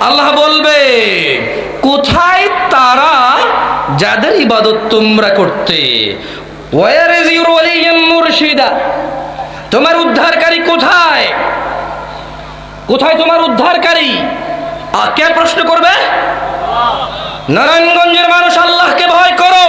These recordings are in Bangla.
আল্লাহ বলবে, কোথায় তারা যাদের ইবাদত তোমরা করতে? ওয়ার তোমার উদ্ধারকারী কোথায়? কোথায় তোমার উদ্ধারকারী? আর কে প্রশ্ন করবে? নারায়ণগঞ্জের মানুষ আল্লাহকে ভয় করো।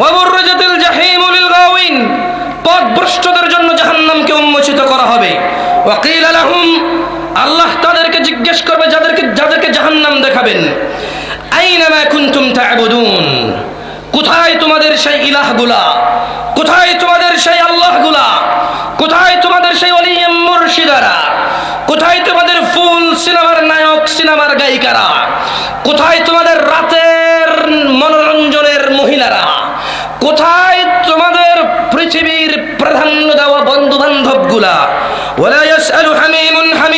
ওয়াবুররাজাতিল জাহিমুল গাওয়িন। পথভ্রষ্টদের জন্য আল্লাহ তাদেরকে জিজ্ঞেস করবে যাদেরকে যাদেরকে জাহান্নাম দেখাবেন। কোথায় তোমাদের সেই ইলাহগুলা? কোথায় তোমাদের সেই আল্লাহগুলা? কোথায় তোমাদের সেই কোথায় তোমাদের ফুল সিনেমার নায়ক, সিনেমার গায়িকারা? কোথায় তোমাদের রাতের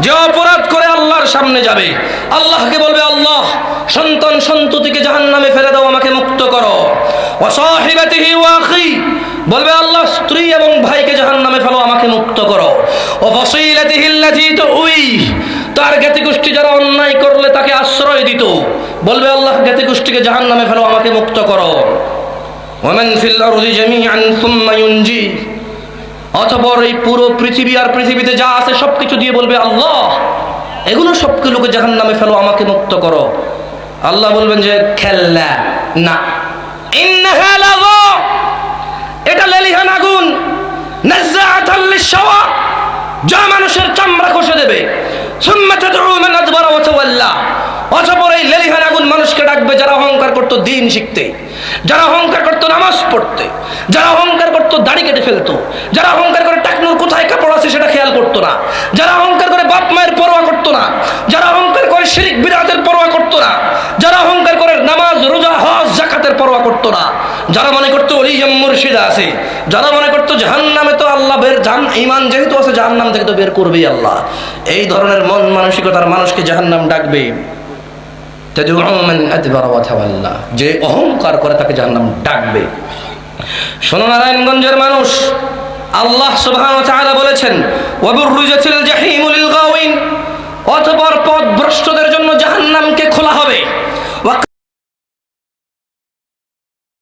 যে অপরাধ করে আল্লাহর সামনে যাবে, আল্লাহকে বলবে, আল্লাহ, সন্তান সন্ততিকে জাহান্নামে ফেলে দাও, আমাকে মুক্ত করো। বলবে, আল্লাহ, স্ত্রী এবং ভাইকে জাহান্নামে ফেলো, আমাকে মুক্ত করো। ও তুই তার জ্ঞাতি গোষ্ঠী যারা অন্যায় করলে তাকে আশ্রয় দিত, বলবে, আল্লাহ জ্ঞাতি গোষ্ঠীকে জাহান্নামে ফেলো, আমাকে মুক্ত করো। ওমান ফিল আরদি জামিআন, সুম্মা অতঃপর এই পুরো পৃথিবী আর পৃথিবীতে যা আছে সব কিছু দিয়ে বলবে, আল্লাহ, এগুলো সবগুলোকে জাহান নামে ফেলো, আমাকে মুক্ত করো। আল্লাহ বলবেন যে খেললা না। এটা লেলিহান আগুন। যা মানুষের দেবে। এই মানুষকে ডাকবে, যারা অহংকার করতো দিন শিখতে, যারা অহংকার করতো নামাজ পড়তে, যারা অহংকার করতো দাড়ি কেটে ফেলতো, যারা অহংকার করে টাকনুর কোথায় কাপড় আছে সেটা খেয়াল করতো না, যারা অহংকার করে বাপ মায়ের পরোয়া করতো না, যারা অহংকার করে শিরিক বিরাতের পরোয়া করতো না, যারা অহংকার করে নামাজ, রোজা, হজ জাকাতের পরোয়া করতো না, যারা মনে করতো অলিজম মুর্শিদা আছে, যারা মনে করতো জাহান্নামে তো আল্লাহ বের জান ইমান যেহেতু আছে, জাহান্নাম থেকে তো বের করবেই আল্লাহ। এই ধরনের মন মানসিকতার মানুষকে জাহান্নাম ডাকবে। যে অহংকার করে তাকে জাহান্নাম ডাকবে। শোনো নারায়ণগঞ্জের মানুষ, আল্লাহ সুবহানাহু ওয়া বলেছেন অতঃপর পথ ভ্রষ্টদের